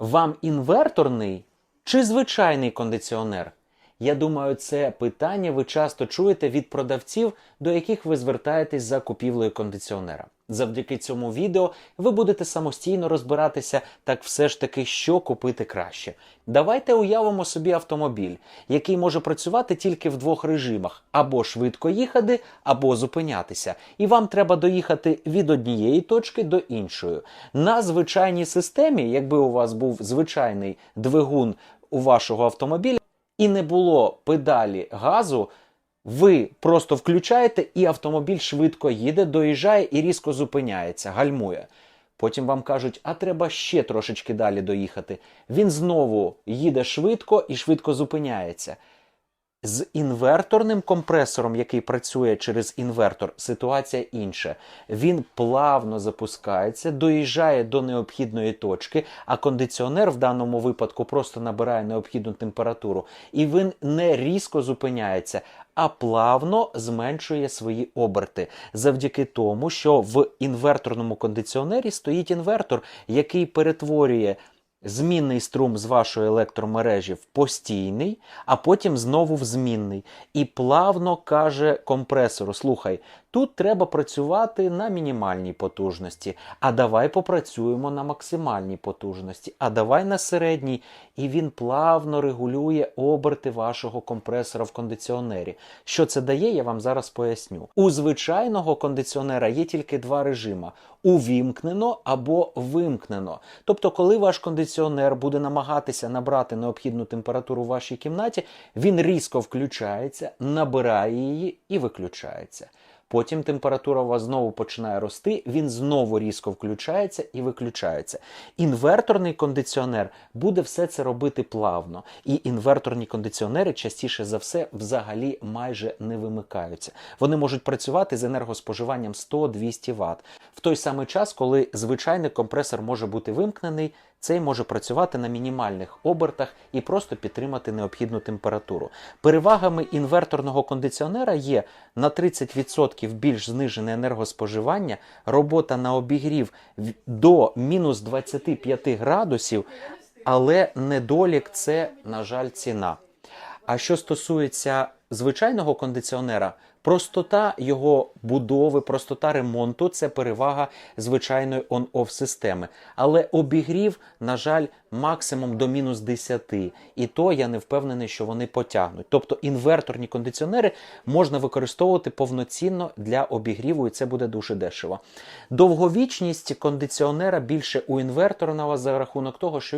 Вам інверторний чи звичайний кондиціонер? Я думаю, це питання ви часто чуєте від продавців, до яких ви звертаєтесь за купівлею кондиціонера. Завдяки цьому відео ви будете самостійно розбиратися, так все ж таки, що купити краще. Давайте уявимо собі автомобіль, який може працювати тільки в двох режимах: або швидко їхати, або зупинятися. І вам треба доїхати від однієї точки до іншої. На звичайній системі, якби у вас був звичайний двигун у вашого автомобіля, і не було педалі газу, ви просто включаєте, і автомобіль швидко їде, доїжджає і різко зупиняється, гальмує. Потім вам кажуть, а треба ще трошечки далі доїхати. Він знову їде швидко і швидко зупиняється. З інверторним компресором, який працює через інвертор, ситуація інша. Він плавно запускається, доїжджає до необхідної точки, а кондиціонер в даному випадку просто набирає необхідну температуру, і він не різко зупиняється, а плавно зменшує свої оберти завдяки тому, що в інверторному кондиціонері стоїть інвертор, який перетворює змінний струм з вашої електромережі в постійний, а потім знову в змінний. І плавно каже компресору: слухай, тут треба працювати на мінімальній потужності, а давай попрацюємо на максимальній потужності, а давай на середній. І він плавно регулює оберти вашого компресора в кондиціонері. Що це дає, я вам зараз поясню. У звичайного кондиціонера є тільки два режима: увімкнено або вимкнено. Тобто, коли ваш кондиціонер буде намагатися набрати необхідну температуру в вашій кімнаті, він різко включається, набирає її і виключається. Потім температура у вас знову починає рости, він знову різко включається і виключається. Інверторний кондиціонер буде все це робити плавно. І інверторні кондиціонери частіше за все взагалі майже не вимикаються. Вони можуть працювати з енергоспоживанням 100-200 Вт. В той самий час, коли звичайний компресор може бути вимкнений, цей може працювати на мінімальних обертах і просто підтримати необхідну температуру. Перевагами інверторного кондиціонера є на 30% більш знижене енергоспоживання, робота на обігрів до мінус 25 градусів, але недолік це, на жаль, ціна. А що стосується звичайного кондиціонера, простота його будови, простота ремонту це перевага звичайної on-off системи. Але обігрів, на жаль, максимум до мінус 10. І то я не впевнений, що вони потягнуть. Тобто інверторні кондиціонери можна використовувати повноцінно для обігріву, і це буде дуже дешево. Довговічність кондиціонера більше у інверторного за рахунок того, що